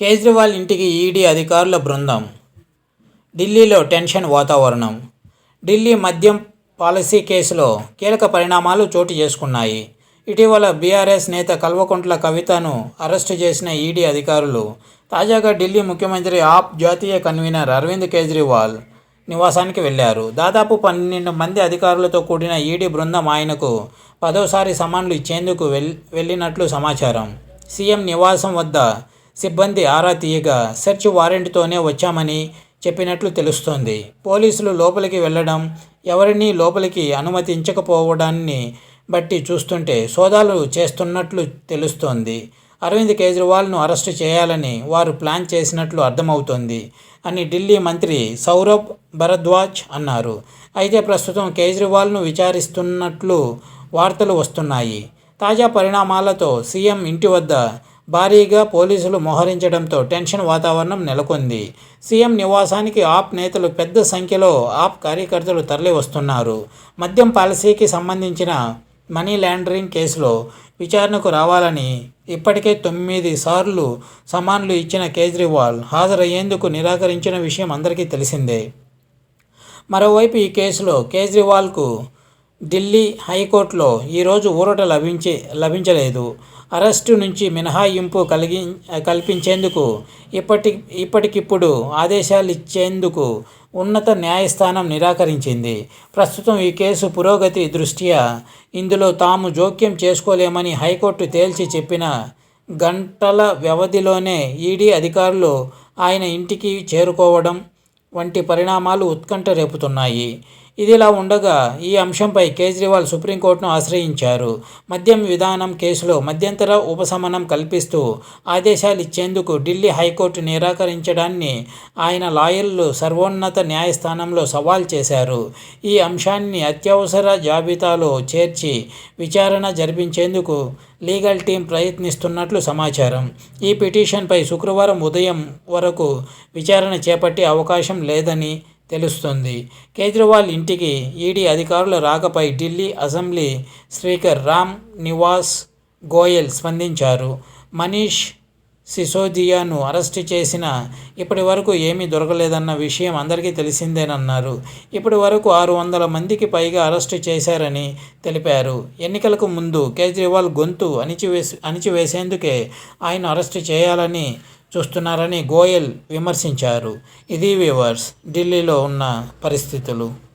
కేజ్రీవాల్ ఇంటికి ఈడీ అధికారుల బృందం. ఢిల్లీలో టెన్షన్ వాతావరణం. ఢిల్లీ మద్యం పాలసీ కేసులో కీలక పరిణామాలు చోటు చేసుకున్నాయి. ఇటీవల బీఆర్ఎస్ నేత కల్వకుంట్ల కవితను అరెస్టు చేసిన ఈడీ అధికారులు తాజాగా ఢిల్లీ ముఖ్యమంత్రి ఆప్ జాతీయ కన్వీనర్ అరవింద్ కేజ్రీవాల్ నివాసానికి వెళ్ళారు. దాదాపు పన్నెండు మంది అధికారులతో కూడిన ఈడీ బృందం ఆయనకు పదోసారి సమాన్లు ఇచ్చేందుకు వెల్ వెళ్ళినట్లు సమాచారం. సీఎం నివాసం వద్ద సిబ్బంది ఆరా తీయగా సెర్చ్ వారెంట్తోనే వచ్చామని చెప్పినట్లు తెలుస్తోంది. పోలీసులు లోపలికి వెళ్ళడం ఎవరినీ లోపలికి అనుమతించకపోవడాన్ని బట్టి చూస్తుంటే సోదాలు చేస్తున్నట్లు తెలుస్తోంది. అరవింద్ కేజ్రీవాల్ను అరెస్టు చేయాలని వారు ప్లాన్ చేసినట్లు అర్థమవుతోంది అని ఢిల్లీ మంత్రి సౌరభ్ భరద్వాజ్ అన్నారు. అయితే ప్రస్తుతం కేజ్రీవాల్ను విచారిస్తున్నట్లు వార్తలు వస్తున్నాయి. తాజా పరిణామాలతో సీఎం ఇంటి వద్ద భారీగా పోలీసులు మోహరించడంతో టెన్షన్ వాతావరణం నెలకొంది. సీఎం నివాసానికి ఆప్ నేతలు పెద్ద సంఖ్యలో ఆప్ కార్యకర్తలు తరలి వస్తున్నారు మద్యం పాలసీకి సంబంధించిన మనీ లాండరింగ్ కేసులో విచారణకు రావాలని ఇప్పటికే తొమ్మిది సార్లు సమాన్లు ఇచ్చిన కేజ్రీవాల్ హాజరయ్యేందుకు నిరాకరించిన విషయం అందరికీ తెలిసిందే. మరోవైపు ఈ కేసులో కేజ్రీవాల్కు ఢిల్లీ హైకోర్టులో ఈరోజు ఊరట లభించే లభించలేదు. అరెస్టు నుంచి మినహాయింపు కలిగి కల్పించేందుకు ఇప్పటి ఇప్పటికిప్పుడు ఆదేశాలు ఇచ్చేందుకు ఉన్నత న్యాయస్థానం నిరాకరించింది. ప్రస్తుతం ఈ కేసు పురోగతి దృష్ట్యా ఇందులో తాము జోక్యం చేసుకోలేమని హైకోర్టు తేల్చి చెప్పిన గంటల వ్యవధిలోనే ఈడీ అధికారులు ఆయన ఇంటికి చేరుకోవడం వంటి పరిణామాలు ఉత్కంఠ రేపుతున్నాయి. ఇదిలా ఉండగా ఈ అంశంపై కేజ్రీవాల్ సుప్రీంకోర్టును ఆశ్రయించారు. మద్యం విధానం కేసులో మధ్యంతర ఉపశమనం కల్పిస్తూ ఆదేశాలు ఇచ్చేందుకు ఢిల్లీ హైకోర్టు నిరాకరించడాన్ని ఆయన లాయర్లు సర్వోన్నత న్యాయస్థానంలో సవాల్ చేశారు. ఈ అంశాన్ని అత్యవసర జాబితాలో చేర్చి విచారణ జరిపించేందుకు లీగల్ టీం ప్రయత్నిస్తున్నట్లు సమాచారం. ఈ పిటిషన్పై శుక్రవారం ఉదయం వరకు విచారణ చేపట్టే అవకాశం లేదని తెలుస్తుంది. కేజ్రీవాల్ ఇంటికి ఈడీ అధికారుల రాకపై ఢిల్లీ అసెంబ్లీ స్పీకర్ రామ్ నివాస్ గోయల్ స్పందించారు. మనీష్ సిసోదియాను అరెస్టు చేసిన ఇప్పటి వరకు ఏమీ దొరకలేదన్న విషయం అందరికీ తెలిసిందేనన్నారు. ఇప్పటి వరకు ఆరు వందల మందికి పైగా అరెస్టు చేశారని తెలిపారు. ఎన్నికలకు ముందు కేజ్రీవాల్ గొంతు అణిచివేసి అణిచివేసేందుకే ఆయన అరెస్టు చేయాలని చూస్తున్నారని గోయల్ విమర్శించారు. ఇది వ్యూవర్స్ ఢిల్లీలో ఉన్న పరిస్థితులు.